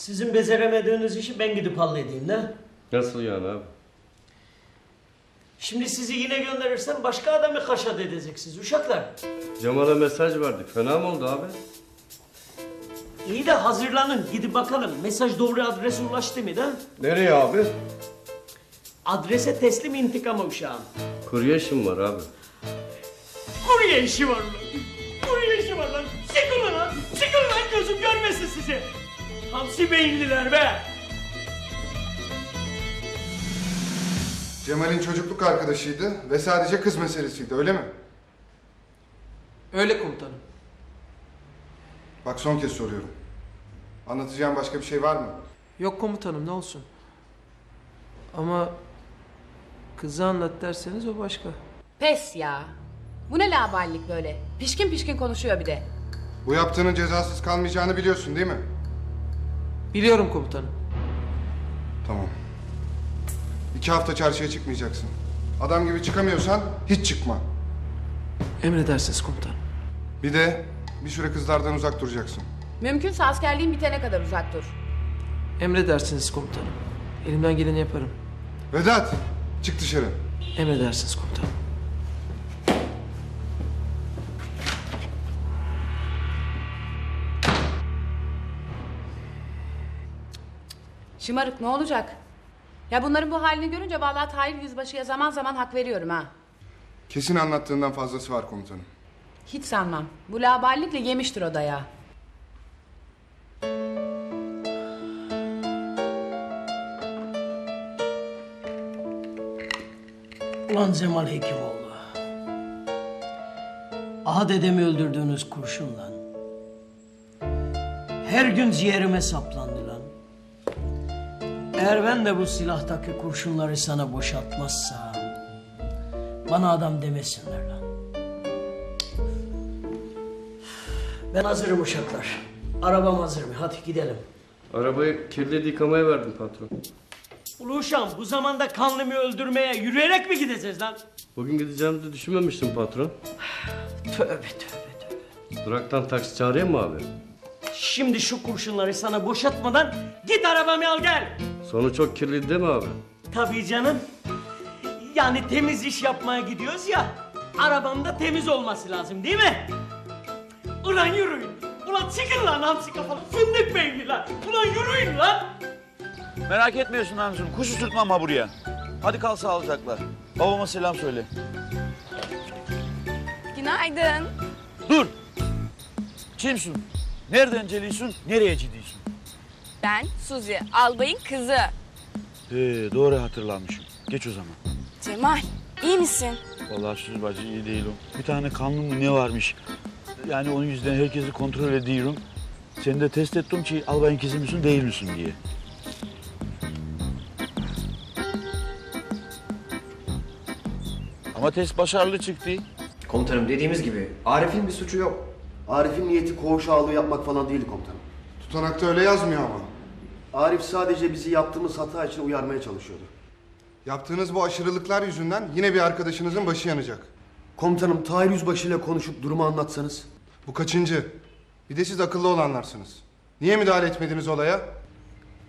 Sizin beceremediğiniz işi ben gidip halledeyim ne? Nasıl yani abi? Şimdi sizi yine gönderirsem başka adamı kaşat edeceksiniz uşaklar. Cemal'e mesaj verdik. Fena mı oldu abi? İyi de hazırlanın gidip bakalım mesaj doğru adrese ulaştı mı da? Nereye abi? Adrese teslim intikama uşağım. Kurye işim var abi. Kurye işi var lan. Kurye işi var lan. Çıkın lan. Çıkın lan gözüm görmesin sizi. Hamsi beyinliler be. Cemal'in çocukluk arkadaşıydı ve sadece kız meselesiydi öyle mi? Öyle komutanım. Bak son kez soruyorum. Anlatacağım başka bir şey var mı? Yok komutanım ne olsun. Ama kızı anlat derseniz o başka. Pes ya. Bu ne laballik böyle? Pişkin pişkin konuşuyor bir de. Bu yaptığının cezasız kalmayacağını biliyorsun değil mi? Biliyorum komutanım. Tamam. İki hafta çarşıya çıkmayacaksın. Adam gibi çıkamıyorsan hiç çıkma. Emredersiniz komutanım. Bir de bir süre kızlardan uzak duracaksın. Mümkünse askerliğin bitene kadar uzak dur. Emredersiniz komutanım. Elimden geleni yaparım. Vedat çık dışarı. Emredersiniz komutanım. Şımarık ne olacak? Ya bunların bu halini görünce vallahi Tahir Yüzbaşı'ya zaman zaman hak veriyorum ha. Kesin anlattığından fazlası var komutanım. Hiç sanmam. Bu laballikle yemiştir o dayağı. Ulan Cemal Hekimoğlu. Aha dedemi öldürdüğünüz kurşunla. Her gün ciğerime saplandı lan. Eğer ben de bu silahtaki kurşunları sana boşaltmazsam... ...bana adam demesinler lan. Ben hazırım uşaklar. Arabam hazır mı? Hadi gidelim. Arabayı kirli yıkamaya verdim patron. Ulu uşağım bu zamanda kanlımı öldürmeye yürüyerek mi gideceğiz lan? Bugün gideceğimizi düşünmemiştim patron. Tövbe tövbe tövbe. Duraktan taksi çağırayım mı abi? Şimdi şu kurşunları sana boşaltmadan git arabamı al gel. Sonu çok kirli değil mi abi? Tabii canım. Yani temiz iş yapmaya gidiyoruz ya. Arabanın da temiz olması lazım değil mi? Ulan yürüyün. Ulan çıkın lan hamsi kafalı fındık beyniler. Ulan yürüyün lan. Merak etmiyorsun Hamsun. Kuş uçurtmam ha buraya. Hadi kal sağlıcakla. Babama selam söyle. Günaydın. Dur. Kimsin? Nereden geliyorsun? Nereye gidiyorsun? Ben Suzi, albayın kızı. He, doğru hatırlamışım. Geç o zaman. Cemal, iyi misin? Vallahi Suzi bacı iyi değilim. Bir tane kanlı mı ne varmış? Yani onun yüzden herkesi kontrol ediyorum. Seni de test ettim ki albayın kızı mısın değil misin diye. Ama test başarılı çıktı. Komutanım dediğimiz gibi Arif'in bir suçu yok. Arif'in niyeti koğuş ağalığı yapmak falan değil komutanım. Tutanakta öyle yazmıyor ama. Arif sadece bizi yaptığımız hata için uyarmaya çalışıyordu. Yaptığınız bu aşırılıklar yüzünden yine bir arkadaşınızın başı yanacak. Komutanım Tahir Yüzbaşı ile konuşup durumu anlatsanız. Bu kaçıncı? Bir de siz akıllı olanlarsınız. Niye müdahale etmediniz olaya?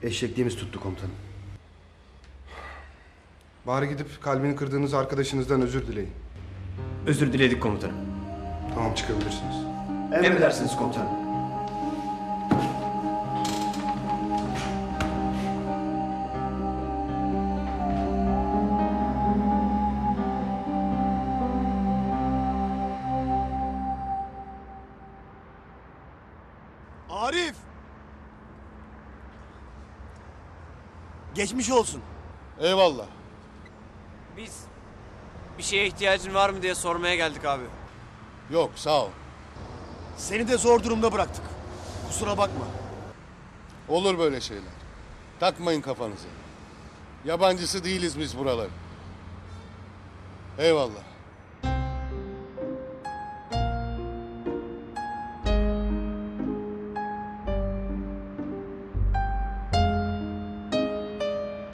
Eşekliğimiz tuttu komutanım. Bari gidip kalbini kırdığınız arkadaşınızdan özür dileyin. Özür diledik komutanım. Tamam çıkabilirsiniz. Emredersiniz komutanım. Arif! Geçmiş olsun. Eyvallah. Biz bir şeye ihtiyacın var mı diye sormaya geldik abi. Yok sağ ol. Seni de zor durumda bıraktık. Kusura bakma. Olur böyle şeyler. Takmayın kafanızı. Yabancısı değiliz biz buraların. Eyvallah.